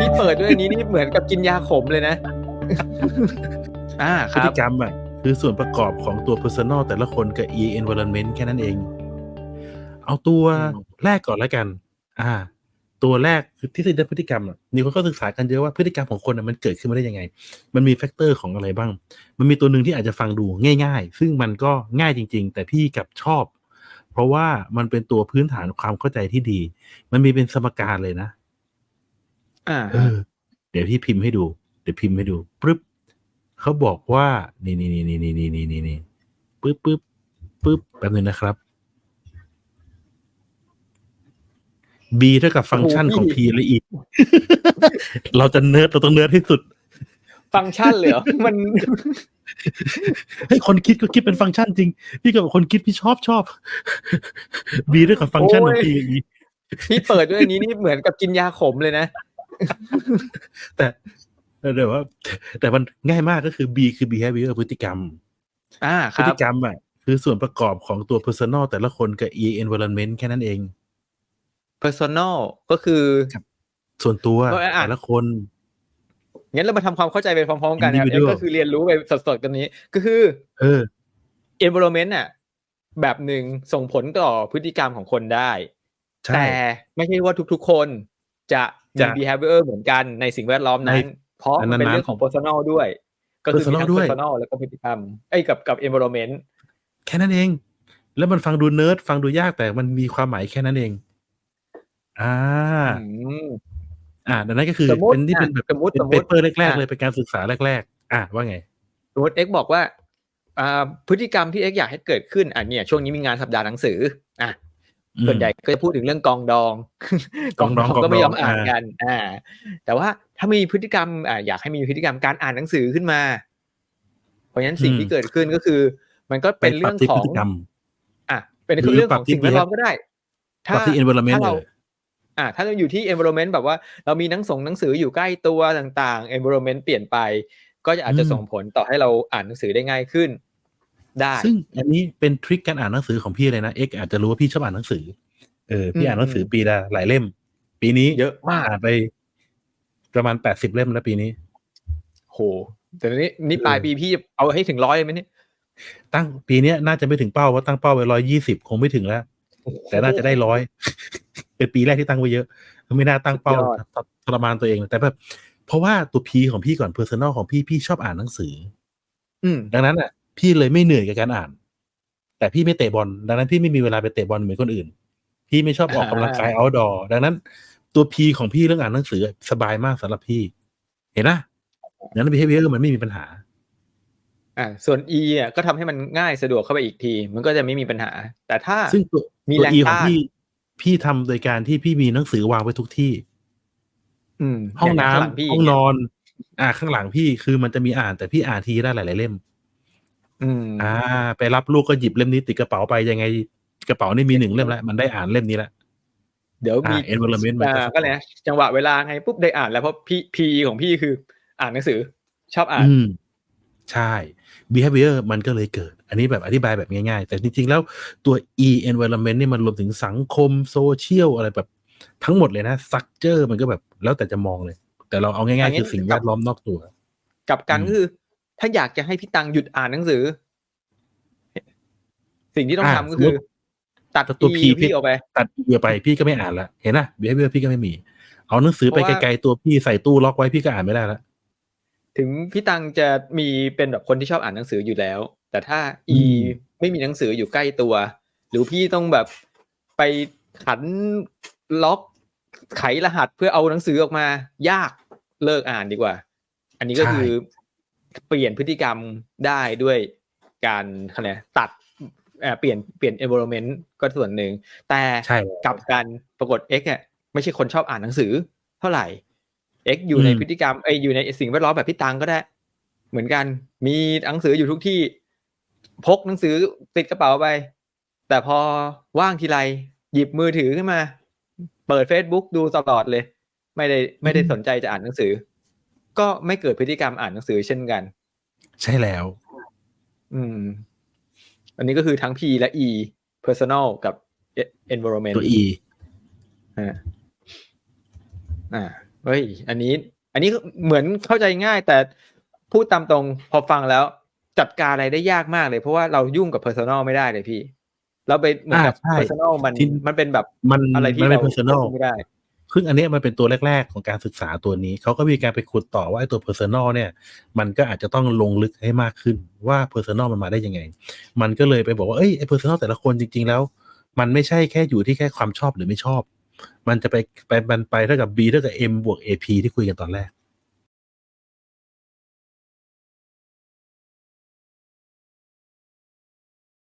พี่เปิดด้วยอันนี้นี่เหมือนกับกินยาขมเลยนะ อ่าคพฤรัติบกรรมอะคือส่วนประกอบของตัว personal แต่ละคนกับ e environment แค่นั้นเอง เอาตัวอืมแรกก่อนแล้วกัน อ่า ตัวแรกคือที่ได้พฤติกรรมอะมีคนก็ศึกษากันเยอะว่าพฤติกรรมของคนอะมันเกิดขึ้นมาได้ยังไง มันมีแฟกเตอร์ของอะไรบ้าง มันมีตัวหนึ่งที่อาจจะฟังดูง่ายๆ ซึ่งมันก็ง่ายจริง ๆ แต่พี่กลับชอบ เพราะว่ามันเป็นตัวพื้นฐานความเข้าใจที่ดี มันมีเป็นสมการเลยนะ อ่าเออเดี๋ยวพี่พิมพ์ให้ดู เดี๋ยวพิมพ์ให้ดูปึ๊บเขาบอกว่า นี่นี่นี่นี่นี่นี่นี่นี่นี่ปึ๊บปึ๊บปึ๊บแป๊บนึงนะครับ b เท่ากับฟังก์ชันของ p และ e เราจะเนิร์ดเราต้องเนิร์ดให้สุด ฟังก์ชันเลยเหรอมันให้ยคนคิดก็คิดเป็นฟังก์ชันจริง พี่กับคนคิดพี่ชอบชอบ b เท่ากับฟังก์ชันของ p และ e พี่เปิดด้วยอันนี้นี่เหมือนกับกินยาขมเลยนะ แต่แต่ว่าแต่มันง่ายมากก็คือ b คือ behavior พฤติกรรม อ่าคพรัฤบติกรรมอะคือส่วนประกอบของตัว personal แต่ละคนกับ e environment แค่นั้นเอง personal ก็คือครับส่วนตัวเอออะแต่ละคนงั้นเรามาทำความเข้าใจไปพร้อมๆกันนะครับ Individual เอ็มก็คือเรียนรู้ไปสดๆกันนี้ ก็คือ เออ environment น่ะแบบหนึ่งส่งผลต่อพฤติกรรมของคนได้ใช่แต่ไม่ใช่ว่าทุกๆคนจะ มีจะ behavior เหมือนกันในสิ่งแวดล้อมนั้นในเพราะมันเป็นนั้นๆเรื่องของ personal ด้วย ก็คือมีทั้ง personal ด้วย personal แล้วก็พฤติกรรมเอ้ยกับกับ environment แค่นั้นเอง แล้วมันฟังดูเนิร์ดฟังดูยากแต่มันมีความหมายแค่นั้นเอง อ่าอืมอ่าดังนั้นก็คือสมมุติเป็นที่เป็นแบบอะสมมุติเป็นสมมุเปติเปอร์แรกๆอะเลยเป็นการศึกษาแรกๆ อ่าว่าไงสมมติเอ็กบอกว่าอ่าพฤติกรรมที่เอ็กอยากให้เกิดขึ้นอะเนี่ยช่วงนี้มีงานสัปดาห์หนังสืออะอืม ส่วนใหญ่ก็จะพูดถึงเรื่องกองดอง กองดองก็ไม่ยอมกองดองอ่านอ่ากัน อ่า แต่ว่าถ้ามีพฤติกรรมอ่าอยากให้มีพฤติกรรมการอ่านหนังสือขึ้นมา เพราะฉะนั้นสิ่งที่เกิดขึ้นก็คือ มันก็เป็นเรื่องไปปบที่ขอพงฤติกรรมอะเป็นหรือเรื่องปรัขบองที่สิ่งแวดล้อมก็ได้ปรับที่ environment ถ้าเราเลยอ่าถ้าเราอยู่ที่ environment แบบว่าเรามีหนังสงหนังสืออยู่ใกล้ตัวต่างๆ environment เปลี่ยนไป ก็จะอาจจะอืมส่งผลต่อให้เราอ่านหนังสือได้ง่ายขึ้น ได้ซึ่งอันนี้เป็นทริคการอ่านหนังสือของพี่เลยนะเอ็กอาจจะรู้ว่าพี่ชอบอ่านหนังสือเออพี่อืมอ่านหนังสือปีละหลายเล่ม ปีนี้เยอะมากอ่านไป ประมาณแปดสิบเล่มแล้วปีนี้ โห แต่นี้นี่ปลายปีพี่เอาให้ถึงร้อยเลยไหมเนี่ยตั้งปีเนี้ยน่าจะไม่ถึงเป้าว่าตั้งเป้าไว้ร้อยยี่สิบคงไม่ถึงแล้ว แต่น่าจะได้ร้อยเป็นปีแรกที่ตั้งไว้เยอะไม่น่าตั้งเป้าสุดยอดทรมานตัวเองแต่แบบเพราะว่าตัวพีของพี่ก่อน personal ของพี่พี่ชอบอ่านหนังสือ อืมดังนั้นอะ พี่เลยไม่เหนื่อยกับการอ่าน แต่พี่ไม่เตะบอลดังนั้นพี่ไม่มีเวลาไปเตะบอลเหมือนคนอื่น พี่ไม่ชอบออกกำลังกาย outdoor ดังนั้น ตัวพีของพี่เรื่องอ่านหนังสือสบายมากสำหรับพี่ เห็นนะงั้น behavior มันไม่มีปัญหา อ่า ส่วน E อะก็ทำให้มันง่ายสะดวกเข้าไปอีกที มันก็จะไม่มีปัญหา แต่ถ้าซึ่งตัวมีตัวแรง E ของต้านพี่พี่ทำโดยการที่พี่มีหนังสือวางไว้ทุกที่ อืม ห้องน้ำย่าข้าหลัพี่ห้องนอน อ่าข้างหลังพี่คือมันจะมีอ่านแต่พี่อ่านทีได้หลาย ๆ เล่ม อืมอ่า ไปรับลูกก็หยิบเล่มนี้ติดกระเป๋าไปยังไง กระเป๋านี่มีหนึ่งเล่มแล้วมันได้อ่านเล่มนี้แล้วเดี๋ยวมีอ่า environment มันก็อ่าก็เลยนะจังหวะเวลาไงปุ๊บได้อ่านแล้วเพราะพี่พีของพี่คือ อ่านหนังสือ ชอบอ่านอืมใช่ behavior มันก็เลยเกิด อันนี้แบบอธิบายแบบง่ายๆ แต่จริงๆ แล้วตัว e environment นี่มันรวมถึงสังคมโซเชียลอะไรแบบทั้งหมดเลยนะ structure มันก็แบบแล้วแต่จะมองเลย แต่เราเอาง่ายอันๆนี้คือสิ่งแวดล้อมนอกตัว กับกันอืมก็คือ ถ้าอยากจะให้พี่ตังหยุดอ่านหนังสือ สิ่งที่ต้องอ่าทำก็คือสมมุติตัดตัว E P พี่ออกไป ตัดเอียไปพี่ก็ไม่อ่านละเห็นนะ behavior พี่ก็ไม่มี เอาหนังสือไปเพราะว่าไกลๆตัวพี่ใส่ตู้ล็อกไว้พี่ก็อ่านไม่ได้ละถึงพี่ตังจะมีเป็นแบบคนที่ชอบอ่านหนังสืออยู่แล้ว แต่ถ้า E ไม่มีหนังสืออยู่ใกล้ตัว หรือพี่ต้องแบบไปขันล็อกไขรหัสเพื่อเอาหนังสือออกมา ยากเลิกอ่านดีกว่า อันนี้ก็คือ เปลี่ยนพฤติกรรมได้ด้วยการอะไรนตัดเปลี่ยนเปลี่ยน environment ก็ส่วนหนึ่ง แต่กลับกันปรากฏ X เนี่ยไม่ใช่คนชอบอ่านหนังสือเท่าไหร่ X อยู่ในพฤติกรรมไออยู่ในสิ่งแวดล้อมแบบพี่ตังก็ได้ เหมือนกันมีหนังสืออยู่ทุกที่ พกหนังสือติดกระเป๋าไป แต่พอว่างทีไรหยิบมือถือขึ้นมา เปิด Facebook ดูตลอดเลย ไม่ได้ไม่ได้สนใจจะอ่านหนังสือ ก็ไม่เกิดพฤติกรรมอ่านหนังสือเช่นกัน ใช่แล้ว อืม อันนี้ก็คือทั้ง P และ E personal กับ environment ตัว e อ่าอ่าเฮ้ย อันนี้ อันนี้เหมือนเข้าใจง่าย แต่พูดตามตรงพอฟังแล้วจัดการอะไรได้ยากมากเลย เพราะว่าเรายุ่งกับเพอร์ซันอลไม่ได้เลยพี่ เราไปเหมือนกับอ่าใช่เพอร์ซันอลมันที่มันเป็นแบบมันอะไรที่มันเป็นเรา personal ไม่ได้ ซึ่งอันนี้มันเป็นตัวแรก ๆ ของการศึกษาตัวนี้ เขาก็มีการไปขุดต่อว่าไอ้ตัว personal เนี่ย มันก็อาจจะต้องลงลึกให้มากขึ้นว่า personal มันมาได้ยังไง มันก็เลยไปบอกว่าเอ้ยไอ้ personal แต่ละคนจริง ๆ แล้ว มันไม่ใช่แค่อยู่ที่แค่ความชอบหรือไม่ชอบ มันจะไปไปมันไปเท่ากับ B เท่ากับ M บวก AP ที่คุยกันตอนแรก